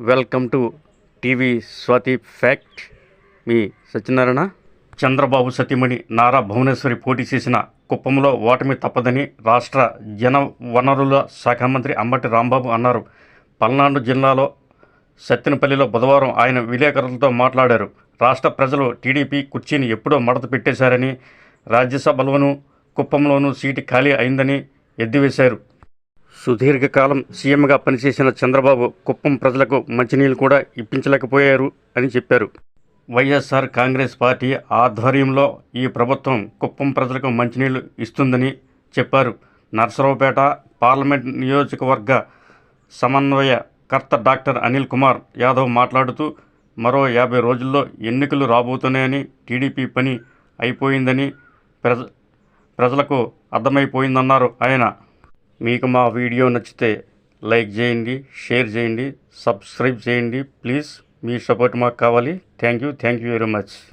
Welcome to TV Swathi fact. మీ సత్యనారాయణ. చంద్రబాబు సతీమణి నారా భువనేశ్వరి పోటీ చేసిన కుప్పంలో ఓటమి తప్పదని రాష్ట్ర జన వనరుల శాఖ మంత్రి అంబటి రాంబాబు అన్నారు. పల్నాడు జిల్లాలో సత్తెనపల్లిలో బుధవారం ఆయన విలేకరులతో మాట్లాడారు. రాష్ట్ర ప్రజలు టీడీపీ కుర్చీని ఎప్పుడో మడత పెట్టేశారని రాజ్యసభలోనూ కుప్పంలోనూ సీటు ఖాళీ అయిందని ఎద్దివేశారు. సుదీర్ఘకాలం సీఎంగా పనిచేసిన చంద్రబాబు కుప్పం ప్రజలకు మంచినీళ్ళు కూడా ఇప్పించలేకపోయారు అని చెప్పారు. వైఎస్ఆర్ కాంగ్రెస్ పార్టీ ఆధ్వర్యంలో ఈ ప్రభుత్వం కుప్పం ప్రజలకు మంచినీళ్ళు ఇస్తుందని చెప్పారు. నర్సరావుపేట పార్లమెంట్ నియోజకవర్గ సమన్వయకర్త డాక్టర్ అనిల్ కుమార్ యాదవ్ మాట్లాడుతూ మరో యాభై రోజుల్లో ఎన్నికలు రాబోతున్నాయని టీడీపీ పని అయిపోయిందని ప్రజ ప్రజలకు అర్థమైపోయిందన్నారు ఆయన. మీకు మా వీడియో నచ్చితే లైక్ చేయండి షేర్ చేయండి సబ్స్క్రైబ్ చేయండి. ప్లీజ్ మీ సపోర్ట్ మాకు కావాలి. Thank you thank you very much.